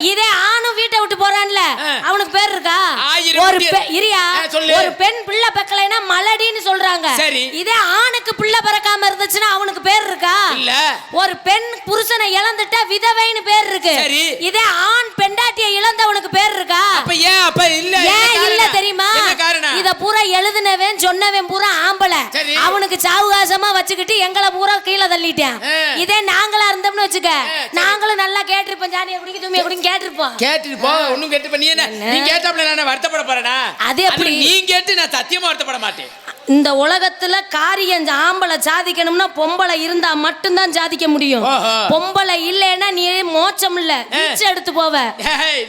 இதே ஆணும் வீட்டை விட்டு போறான்ல ஆ. அவனுக்கு பேர் இருக்கா ஆயிரம் ஒரு இரியா. ஒரு பெண் பிள்ளை பெக்கலைன்னா மலடின்னு சொல்றாங்க சரி. இதே ஆணுக்கு பிள்ளை பிறக்காம இருந்துச்சுன்னா அவனுக்கு பேர் இருக்கா இல்ல. ஒரு பெண் புருஷனை இழந்துட்டா விதவைன்னு பேர் இருக்கு சரி. இதே ஆண் பெண்டாட்டியை இழந்தவனுக்கு பேர் இருக்கா அப்ப ஏன் அப்ப இல்ல ஏன் இல்ல? தெரியுமா இத பூரா எழுதுனவன் சொன்னவன் பூரா ஆம்பளை. அவனுக்கு சாவுகாசமா வச்சுக்கிட்டு எங்களை பூரா கீழே தள்ளிட்டான். இதே நாங்களா இருந்தோம்னு வச்சுக்க. நாங்களும் நல்லா கேட்டிருப்போம் ஜானியை குடிக்க தூமியை குடிக்க கேட்டிருப்போம் கேட்டுட்டு போ ஒண்ணும் கேட்டு பண்ணி என்ன என்ன? நீ கேட்டாப்ல நான் வருத்தப்பட போறேனா அது எப்படி? நீ கேட்டு நான் சத்தியமா வருத்தப்பட மாட்டேன். இந்த உலகத்துல காரியம் ஆம்பளை சாதிக்கணும்னா பொம்பளை இருந்தா மட்டும்தான் சாதிக்க முடியும். பொம்பளை இல்லைன்னா நீ மோச்சம் இல்ல. பிச்சை எடுத்து போவ.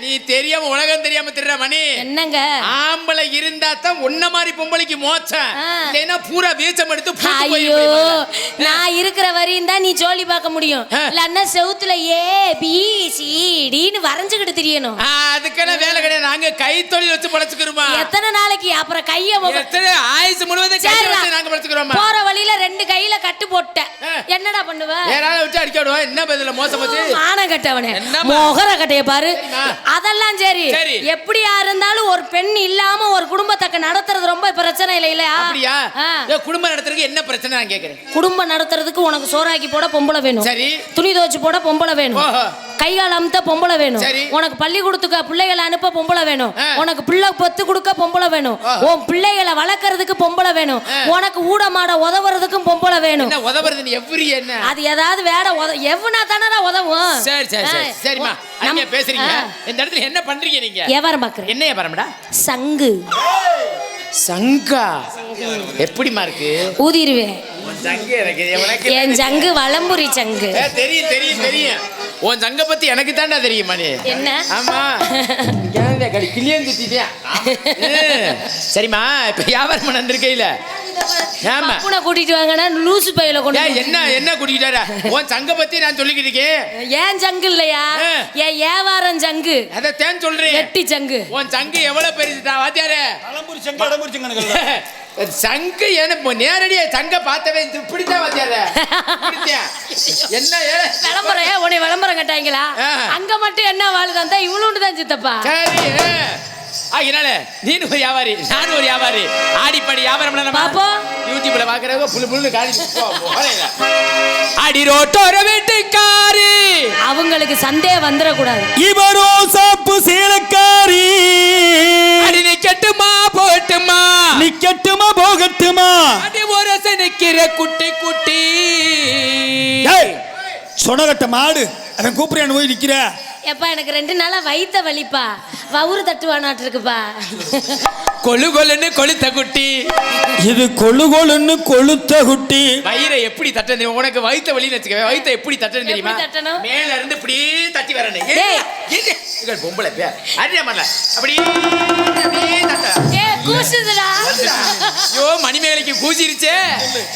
நீ தெரியாம உலகம் தெரியாம திர்ற மணி. என்னங்க? ஆம்பளை இருந்தா தான் உன்ன மாதிரி பொம்பளைக்கு மோச்சம். இல்லைன்னா பூரா வீச்சம் எடுத்து ஐயோ. நான் இருக்கிற வரையும் தான் நீ ஜோலி பார்க்க முடியும். இல்லன்னா செவுத்துல ஏ பி சி டின்னு வரைஞ்சுக்கிட்டு தெரியணும். அதுக்கெல்லாம் வேலை கிடையாது. நாங்க கைத்தொழில் வச்சு பழச்சுக்கிறோமா எத்தனை நாளைக்கு? அப்புறம் கைய எத்தனை? ஆயுசு முழுவதும் கையை. வச்சு நாங்க பழச்சுக்கிறோமா போற வழியில ரெண்டு கையில கட்டு போட்ட. ஆ. என்னடா பண்ணுவ? யாராவது வச்சு அடிக்க விடுவோம் என்ன பதில மோசம் வச்சு மான கட்டவனே? மோகர கட்டைய பாரு. அதெல்லாம் சரி. எப்படியா இருந்தாலும் ஒரு பெண் இல்லாம ஒரு குடும்பத்தை நடத்துறது ரொம்ப பிரச்சனை இல்லை இல்லையா? அப்படியா? குடும்பம் நடத்துறதுக்கு என்ன பிரச்சனை நான் கேக்குறேன்? குடும்பம் நடத்துறதுக்கு உனக்கு சோறாக்கி போட பொம்பளை வேணும். சரி. துணி துவைச்சு போட பொம்பளை வேணும். கை கால் அமுத்த பொம்பளை வேணும். உனக்கு பள்ளி கொடுத்துக்க பிள்ளைகளை அனுப்ப பொம்பளை வேணும். உனக்கு பிள்ளை பொத்து கொடுக்க பொம்பளை வேணும். உன் பிள்ளைகளை வளர்க்கறதுக்கு பொம்பளை வேணும். உனக்கு ஊட மாட உதவுறதுக்கும் பொம்பளை வேணும். என்ன உதவுறது? நீ எவ்ரி என்ன? அது ஏதாவது உத எவனா தானடா உதவும். சரி சரி. சரிம்மா. அங்க பேசுறீங்க. இந்த இடத்துல என்ன பண்றீங்க நீங்க? வியாபாரம் பாக்குறேன் என்ன வியாபாரம்டா சங்கு. சங்கா? எப்படிமா இருக்கு? ஊதிருவேன். என் சங்கு வலம்புரி சங்கு. தெரியும் தெரியும் தெரியும். உன் சங்க பத்தி எனக்கு தாண்டா தெரியும் மணி. என்ன? ஆமா. கிளியன் திட்டிட்டியா? சரிம்மா இப்ப வியாபாரம் பண்ண வந்திருக்கையில. ஏமா பப்புனை கூட்டிட்டு வாங்கன்னா லூசு பையில கொண்டு ஏன். என்ன என்ன கூட்டிட்டாரா உன் சங்க பத்தி நான் சொல்லிக்கிட்டு இருக்கேன். ஏன் சங்கு இல்லையா. என் வியாபாரம் சங்கு? அதை தேன் சொல்றேன். எட்டி சங்கு. உன் சங்கு எவ்வளவு பெருசுடா வாத்தியாரே. அலம்பூரி சங்க அடம்பூரி சங்கனுங்கள்ல சங்கு எனக்கு நேரடியா சங்க பார்த்தவே வாத்தியாரே இப்படித்தான். என்ன? விளம்பரம் உன்னை விளம்பரம் கட்டாங்களா. அங்க மட்டும் என்ன வாழ்தான் தான் இவ்வளோண்டு தான் சித்தப்பா சரி ஆகினால நீனு ஒரு வியாபாரி நானும் ஒரு வியாபாரி. ஆடிப்படி வியாபாரம் பண்ணலாமா? பாப்போம். யூடியூப்ல பாக்குறவங்க புல்லு புல்லு காலி. அடி ரோட்டோர வீட்டுக்காரி. அவங்களுக்கு சந்தேகம் வந்துடக்கூடாது. இவரோ சாப்பு சேலக்காரி. அடி நிக்கட்டுமா போட்டுமா நிக்கட்டுமா போகட்டுமா? அடி ஒரு நிக்கிற குட்டி குட்டி. சொனகட்ட மாடு. அவன் கூப்பிடுறான்னு போய் நிக்கிற. எப்பா எனக்கு ரெண்டு நாளா வயித்த வலிப்பா. வவுறு தட்டுவானாட்டு இருக்குப்பா கொழு கொழுன்னு கொளுத்த குட்டி. இது கொழு கொழுன்னு கொளுத்த குட்டி. வயிறை எப்படி தட்ட தெரியும்? உனக்கு வயித்த வலின்னு வச்சுக்க வயித்தை எப்படி தட்டணும் தெரியுமா? தட்டணும்? மேல இருந்து இப்படியே தட்டி வரணும். டேய். ஏய், ஏய், இங்க பொம்பளை பே அடியா பண்ணல அப்படியே அப்படியே தட்ட. ஏ கூசுதுடா. ஐயோ மணிமேலைக்கு கூசிருச்சே.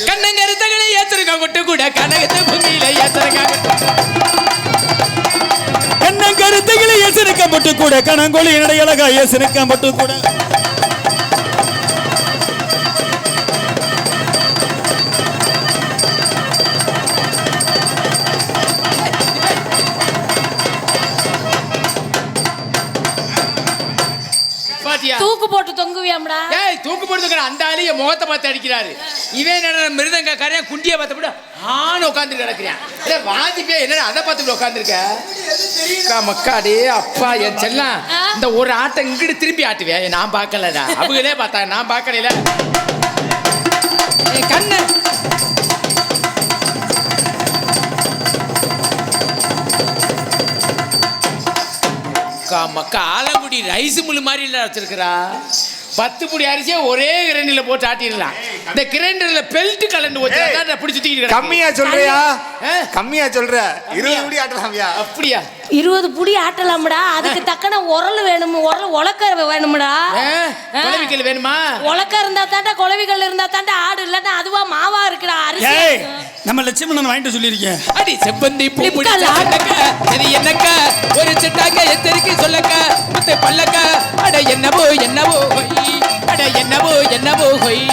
கண்ணங்கருத்தகளை ஏத்திருக்கா கொட்டு கூட கனகத்தை பூமியில ஏத்திருக்கா கண்ணங்கருத்தைகளை எசனுக்கப்பட்டு கூட கணங்கொழி இடையழகா எசனுக்கப்பட்டு கூட. தூக்கு போட்டு தொங்குவியாம்டா. ஏய் தூக்கு போடுறதுக்கு அந்த ஆளு என் முகத்தை பார்த்து அடிக்கிறாரு. இவன் என்ன மிருதங்க கரையா குண்டிய பார்த்து ஆண் உட்காந்து கிடக்குறேன். இல்ல வாஜிப்பே என்ன அதை பார்த்து உட்காந்துருக்க மக்காடே அப்பா என் செல்லம் இந்த ஒரு ஆட்டை இங்கிட்டு திருப்பி ஆட்டுவேன் நான் பார்க்கலடா. அவங்களே பார்த்தா நான் பார்க்கல கண்ணு. அக்கா மக்கா ஆலங்குடி ரைஸ் முள்ளு மாதிரி இல்ல வச்சிருக்கிறா. பத்து புடி அரிசியை ஒரே கிரைண்டர்ல போட்டு ஆட்டிடலாம். இந்த கிரைண்டர்ல பெல்ட் கலந்து வச்சு பிடிச்சி கம்மியா சொல்றியா? கம்மியா சொல்ற? இருபது முடி ஆட்டலாம்யா. அப்படியா? இருபது புடி ஆட்டலாம்டா. அதுக்கு தக்கன உரல் வேணும் உரல் உலக்க வேணும்டா. ஆ? குழவிக்கல் வேணுமா? உலக்க இருந்தா தாண்டா குளவிகள் இருந்தா தாண்டா ஆடு இல்லன்னா அதுவா மாவா இருக்குடா அரிசி நம்ம லட்சுமணன் வாங்கிட்டு சொல்லியிருக்கேன் அடி செவ்வந்தி பூ இது என்னக்க ஒரு சிட்டாக்க எத்தரிக்கை சொல்லக்க முத்து பல்லக்க அட என்னவோ என்னவோ ஹொய். அட என்னவோ என்னவோ ஹொய்.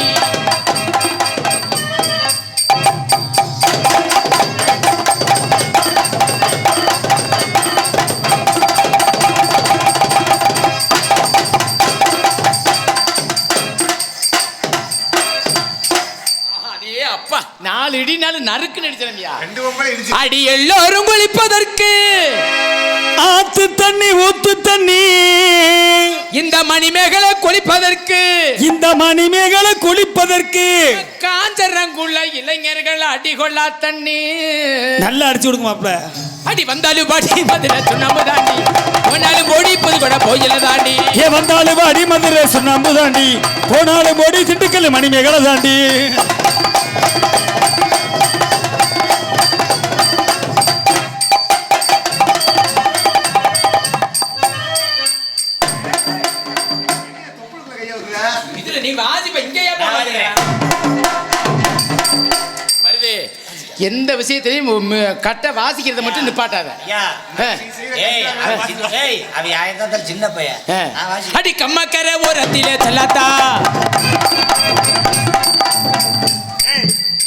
ஊத்து தண்ணி இந்த மணிமேகலை குளிப்பதற்கு. இந்த மணிமேகலை குளிப்பதற்கு. காஞ்சரங்குள்ள இளைஞர்கள் அடிகொள்ளா தண்ணி. நல்லா அடிச்சு கொடுங்க மாப்ள அடி வந்தாலும் பாடி மதுரை சுண்ணாம்பு தாண்டி. போனாலும் ஓடி புது கூட போயில தாண்டி. ஏ வந்தாலும் அடி மதுரை சுண்ணாம்பு தாண்டி. போனாலும் ஓடி திண்டுக்கல் மணிமேகலை தாண்டி. நீ வாசிப்ப இங்கேயே வருது. எந்த விஷயத்திலையும் கட்ட வாசிக்கிறத மட்டும் நிப்பாட்டாத. சின்ன- தான் பையன். ஆ. நான் வாசி- அடி கம்மக்கரை ஓரத்திலே செல்லாத்தா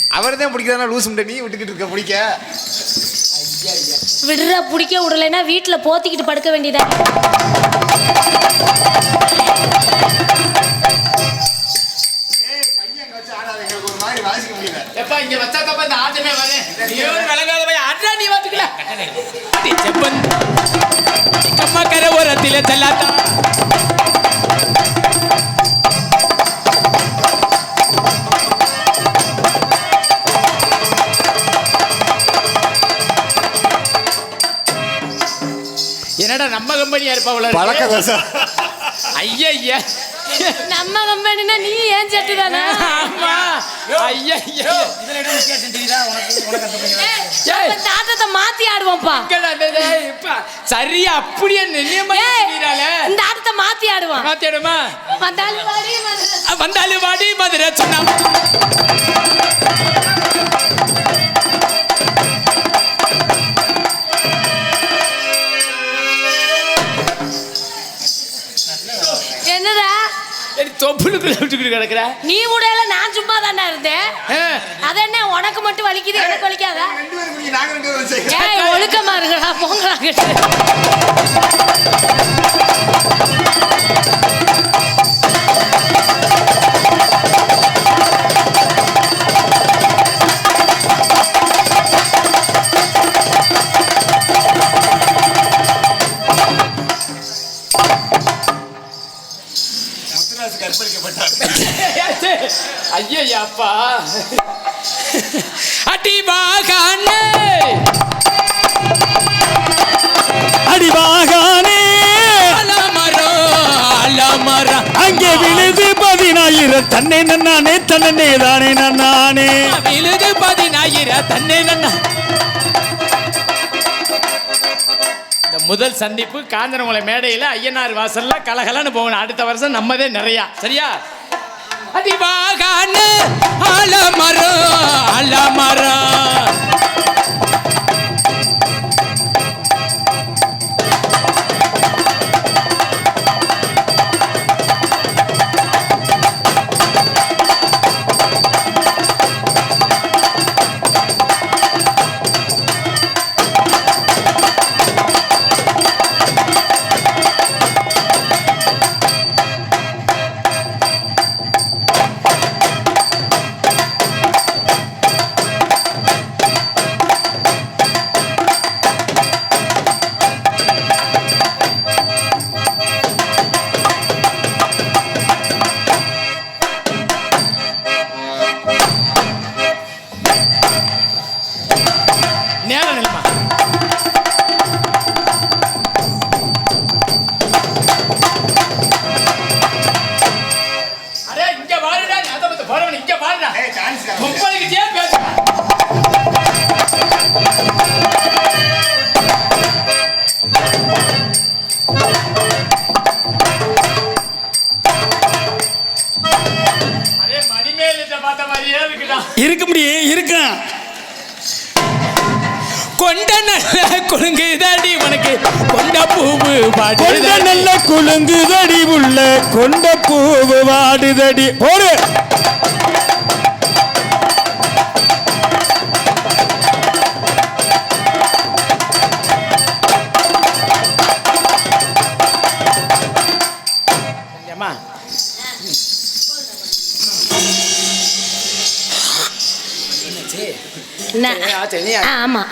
அவர்தான் பிடிக்கிறதா லூஸ் முட்டை நீ விட்டுக்கிட்டு இருக்க பிடிக்க? விடுற பிடிக்க விடலைன்னா வீட்டுல போத்திக்கிட்டு படுக்க வேண்டியதா? எப்பா இங்க வச்சா தப்பா இந்த ஆட்டமே வரேன் நீ விளங்காத போய் அடி செப்பன். அடி கம்மக்கரை ஓரத்திலே செல்லாத்தா. என்னடா நம்ம கம்பெனியா இருப்பா பழக்க தோசம் ஐயா நம்ம கம்பெனினா நீ ஏன் சட்டு தானே? ஆமா. ஐயா இதுல என்ன வித்தியாசம் தெரியுதா? உனக்கு உனக்கு அந்த பையன் ஏய், ஏய். நம்ம தாத்தத்தை மாத்தி ஆடுவோம்ப்பா. சரியா அப்படியே நிலையமா. இந்த ஆட்டத்தை மாத்தி ஆடுவான் மாத்திடுமா வந்தாலும் வாடி, வந்தாலும். வந்தாலும் வாடி மதுரை சொன்னா. தொப்புளுக்குள்ள விட்டுக்கிட்டு கிடக்குற? நீ கூட இல்ல, நான் சும்மா தானே இருந்தேன். அது என்ன உனக்கு மட்டும் வலிக்குது எனக்கு வலிக்காதா? ரெண்டு பேரும் குடிங்க நாங்க ரெண்டு பேரும் செய்யறோம். ஏய் ஒழுக்கமா இருக்கடா போங்கடா கிட்ட. அப்பா அடி வாகானே அடிவாகானே. அலமரம் அலமரம் அங்கே விழுது பதினாயிரம். தன்னை நன்னானே தன்னே தானே நன்னானே. விழுது பதினாயிரம் தன்னை நன்னா. இந்த முதல் சந்திப்பு காஞ்சனமலை மேடையில் ஐயனார் வாசல்ல கலகலன்னு போகணும். அடுத்த வருஷம் நம்மதே நிறையா. சரியா? அடிவாகான அலமரம் அலமரம் இருக்க முடியும் இருக்கான் கொண்ட நல்ல குலுங்குதடி உனக்கு. கொண்ட பூவு கொண்ட நல்ல குலுங்குதடி உள்ள கொண்ட பூவு வாடுதடி. போடு. ஆ, ஆமா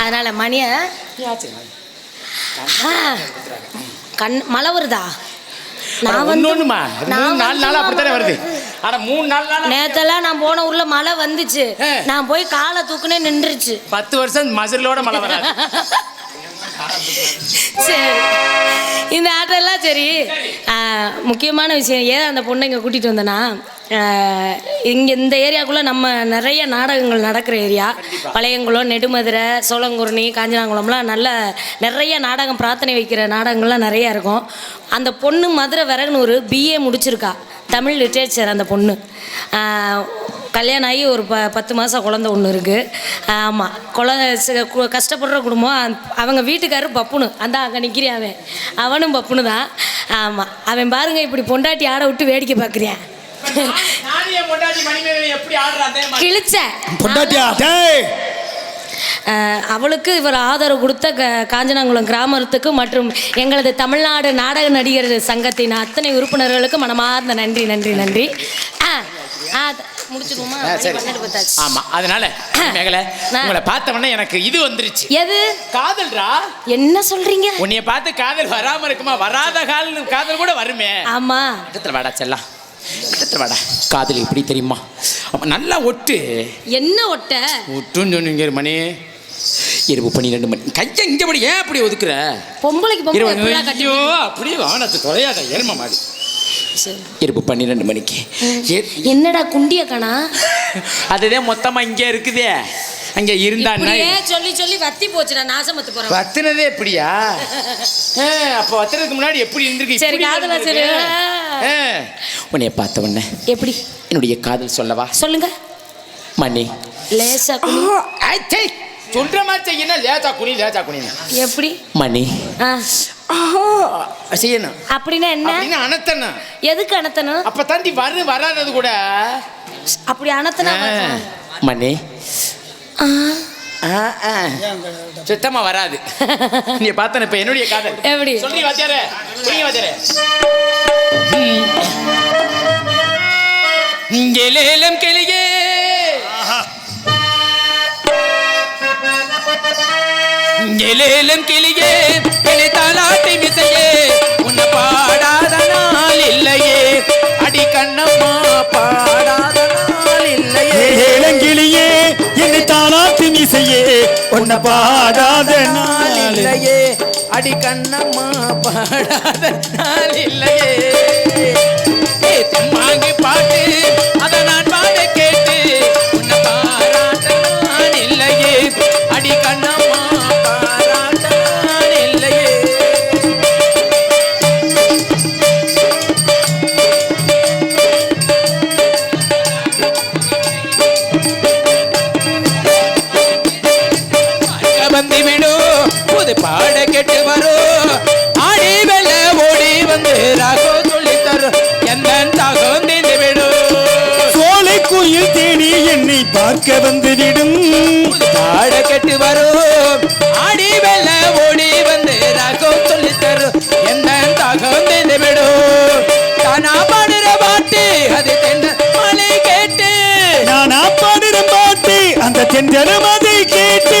அதனால மணிய கண் மழை வருதா நான் வந்து நாலு நாள் அப்படித்தானே வருது ஆனா மூணு நாள் நேத்தெல்லாம் நான் போன ஊர்ல மழை வந்துச்சு. நான் போய் காலை தூக்குனே நின்றுச்சு. பத்து வருஷம் மசிலோட மழை வராது. சரி. இந்த ஆட்டெல்லாம் சரி முக்கியமான விஷயம் ஏன் அந்த பொண்ணை இங்கே கூட்டிகிட்டு வந்தேன்னா இங்கே இந்த ஏரியாக்குள்ளே நம்ம நிறைய நாடகங்கள் நடக்கிற ஏரியா. பழையங்குளம் நெடுமதுரை சோளங்குருணி காஞ்சினாங்குளம்லாம் நல்ல நிறைய நாடகம் பிரார்த்தனை வைக்கிற நாடகங்கள்லாம் நிறையா இருக்கும். அந்த பொண்ணு மதுரை விறகுனூர் பிஏ முடிச்சிருக்கா. தமிழ் லிட்ரேச்சர் அந்த பொண்ணு. கல்யாணம் ஆகி ஒரு ப பத்து மாதம் குழந்த ஒன்று இருக்குது ஆமாம் குழந்த கஷ்டப்படுற குடும்பம் அவங்க வீட்டுக்காரர் பப்புனு. அந்த அங்கே நிற்கிறான் அவன். அவனும் பப்புனு தான். ஆமாம் அவன் பாருங்க இப்படி பொண்டாட்டி ஆட விட்டு வேடிக்கை பார்க்குறியான் நானிய பொண்டாட்டி மணிமேகலை எப்படி ஆடுறாந்தே கிழிச்ச. பொண்டாட்டியா? அவளுக்கு இவர் ஆதரவு கொடுத்த க காஞ்சனாங்குளம் கிராமத்துக்கு மற்றும் எங்களது தமிழ்நாடு நாடக நடிகர் சங்கத்தின் அத்தனை உறுப்பினர்களுக்கு மனமார்ந்த நன்றி நன்றி நன்றி. ஆ ஆ முடிச்சுக்குமா ஆ, சரி. ஆமா அதனால மேகலை உங்களை எனக்கு இது வந்துருச்சு. எது? காதல்ரா? என்ன சொல்றீங்க? உன்னைய பார்த்து காதல் வராம இருக்குமா? வராத கால் காதல் கூட வருமே. ஆமா. இடத்துல வாடா செல்லாம் இடத்துல வாடா. காதல் எப்படி தெரியுமா? நல்லா ஒட்டு. என்ன ஒட்ட? ஒட்டுன்னு சொன்னீங்க மணி. இரவு பன்னிரெண்டு மணி. கையை இங்க படி ஏன் அப்படி ஒதுக்குற? பொம்பளைக்கு பொம்பளை அப்படியே வானத்து தொலையாத எரும மாடு சரி. இரவு பன்னிரெண்டு மணிக்கு. என்னடா குண்டிய கணா? அதுதான் மொத்தமா இங்கே இருக்குதே. அங்க இருந்தா சொல்லி சொல்லி வத்தி போச்சுடா நாசமத்து போறோம் வத்துனதே எப்படியா அப்ப வத்துறதுக்கு முன்னாடி எப்படி இருந்திருக்கு? சரி, காதலா. சரி. ஆ. உன்னைய பார்த்த உடனே எப்படி? என்னுடைய காதல் சொல்லவா? சொல்லுங்க. மணி லேசா குனி. சொல்ற மாதிரி செய்யணும் லேசா குனி லேசா குனின்னு. எப்படி? மணி ஆ. செய்யணும். அப்படின்னா என்ன? அப்படின்னு அனத்தணும் எதுக்கு அனத்தணும் அப்ப தாண்டி வரு வராதது கூட. அப்படி அனத்தனா. மணி ஆ. ஆ, ஆ. சுத்தமா வராது. நீ பார்த்தன இப்ப என்னுடைய காதல். எப்படி? சொல்லி வாத்தியாரே புரியுங்க வாத்தியாரே? எலேலம் கிளியே. எலேலம் கிளியே கிளி தாலாட்டி மிசையே உன்னை பாடாத நாள் இல்லையே. அடி கண்ணம்மா பாடாத நாள் இல்லையே. ஏலங்கிளியே என்னை தாளாத்து மிசையே உன்னை பாடாத நாள் இல்லை இல்லையே. அடி கண்ணம்மா பாடாத நாள் இல்லையே. ஏ, தெம்மாங்கு பாட்டு. பார்க்க வந்து விடும் பாட கெட்டு வரும். ஆடி வெள்ள ஓடி வந்து ராகோ சொல்லி தரும். எந்த தாகம் தீர்ந்து விடு தானா பாடுற பாட்டு அது தென்ன மலை கேட்டு. நானா பாடுற பாட்டு அந்த தென்றலும் அதை கேட்டு.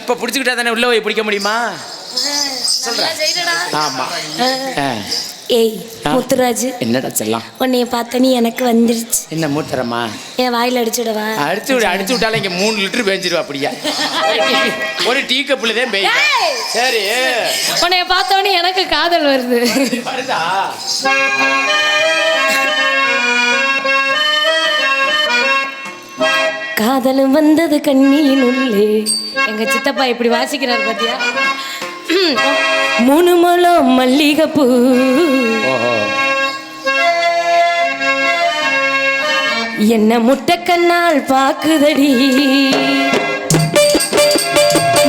இப்ப பிடிச்சுக்கிட்டா தானே உள்ள போய் பிடிக்க முடியுமா. ஆமா. ஏய். முத்துராஜ். என்னடா செல்லாம்? உன்னைய பார்த்தனி எனக்கு வந்துருச்சு. என்ன மூத்தரமா? என் வாயில அடிச்சுடவா. அடிச்சு விடு அடிச்சு விட்டாலும் இங்க மூணு லிட்டர் பேஞ்சிருவா அப்படியா? ஒரு டீ- கப்புல தான்! சரி. உன்னைய பார்த்தோன்னே எனக்கு காதல் வருது. வருதா? காதலும் வந்தது கண்ணியின் உள்ளே எங்க சித்தப்பா இப்படி வாசிக்கிறார் பாத்தியா? மூணு முழம் மல்லிகைப்பூ. என்ன முட்டைக்கண்ணால் பாக்குதடி.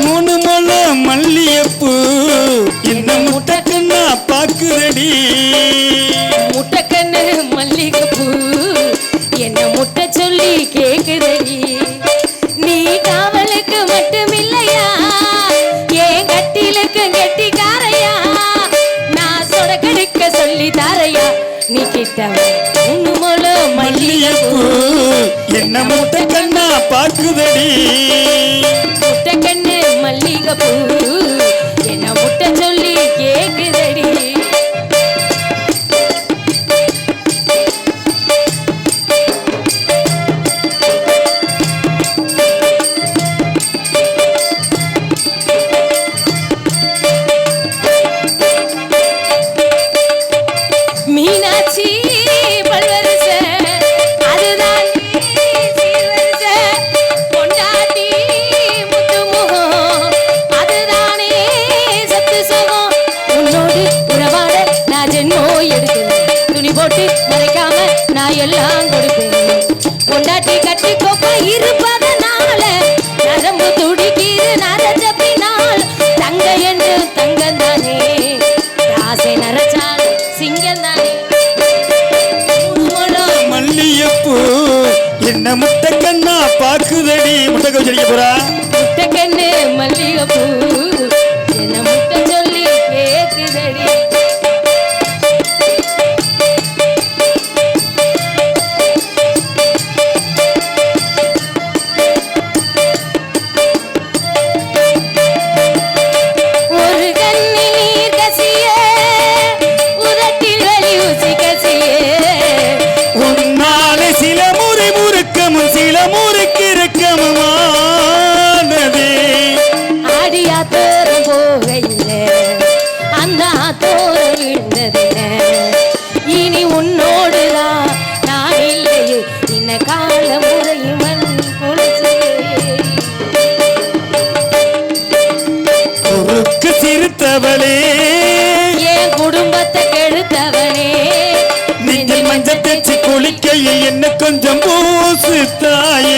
மூணு மல மல்லியப்பூ என்ன முட்டக்கண்ணா பாக்குறடி முட்டைக்கண்ணு மல்லிகைப்பூ. என்ன முட்ட சொல்லி கேக்குதடி? நீ காவலுக்கு மட்டும் இல்லையா ஏன் கட்டிலுக்கு கெட்டிக்காரையா? நான் சொடக்கடிக்க சொல்லி தாரையா? நீ கிட்ட மூணு முழம் மல்லியப்பூ மல்லிகைப்பூ. என்ன எல்லாம் கொடுப்பேன். பொண்டாட்டி கட்டி கொப்ப இருப்பதனால நரம்பு துடிக்கிது நரஞ்ச பின்னால் தங்க என்று தங்கம் தானே ஆசை நரச்சால் சிங்கம் தானே மல்லியப்பூ என்ன முட்டக்கண்ணா பாக்குதடி முட்டை கழிச்சடிக்க போறா? முட்டைக்கண்ணு மல்லிகைப்பூ. கொஞ்சம் பூசு தாயே